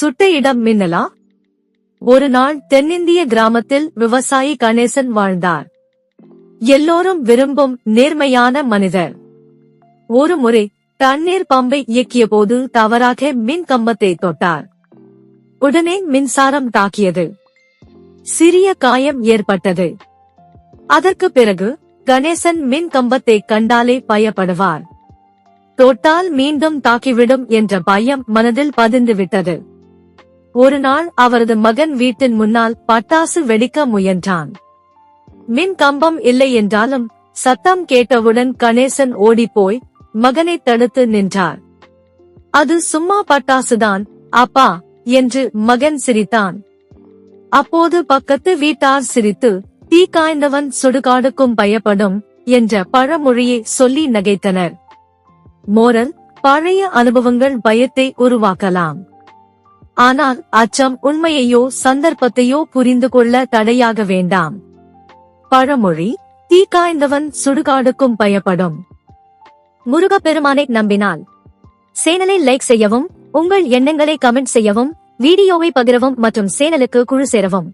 சுட்ட இடம் மின்னலா? ஒரு நாள் தென்னிந்திய கிராமத்தில் விவசாயி கணேசன் வாழ்ந்தார். எல்லோரும் விரும்பும் நேர்மையான மனிதர். ஒரு முறை தண்ணீர் பம்பை இயக்கிய போது தவறாக மின் கம்பத்தை தொட்டார். உடனே மின்சாரம் தாக்கியது. சிறிய காயம் ஏற்பட்டது. அதற்கு பிறகு கணேசன் மின் கம்பத்தை கண்டாலே பயப்படுவார். தொட்டால் மீண்டும் தாக்கிவிடும் என்ற பயம் மனதில் பதிந்து விட்டது ஒரு நாள் அவரது மகன் வீட்டின் முன்னால் பட்டாசு வெடிக்க முயன்றான். மின் கம்பம் இல்லை என்றாலும் சத்தம் கேட்டவுடன் கணேசன் ஓடிப்போய் மகனை தடுத்து நின்றார். அது சும்மா பட்டாசுதான் அப்பா என்று மகன் சிரித்தான். அப்போது பக்கத்து வீட்டார் சிரித்து தீ காய்ந்தவன் சுடுகாடுக்கும் பயப்படும் என்ற பழமொழியை சொல்லி நகைத்தனர். மோரல் பழைய அனுபவங்கள் பயத்தை உருவாக்கலாம். ஆனால் அச்சம் உண்மையையோ சந்தர்ப்பத்தையோ புரிந்து கொள்ள தடையாக வேண்டாம். பழமொழி தீ காய்ந்தவன் சுடுகாடுக்கும் பயப்படும். முருகப்பெருமானை நம்பினால். சேனலை லைக் செய்யவும் உங்கள் எண்ணங்களை கமெண்ட் செய்யவும் வீடியோவை பகிரவும் மற்றும் சேனலுக்கு குழு சேரவும்.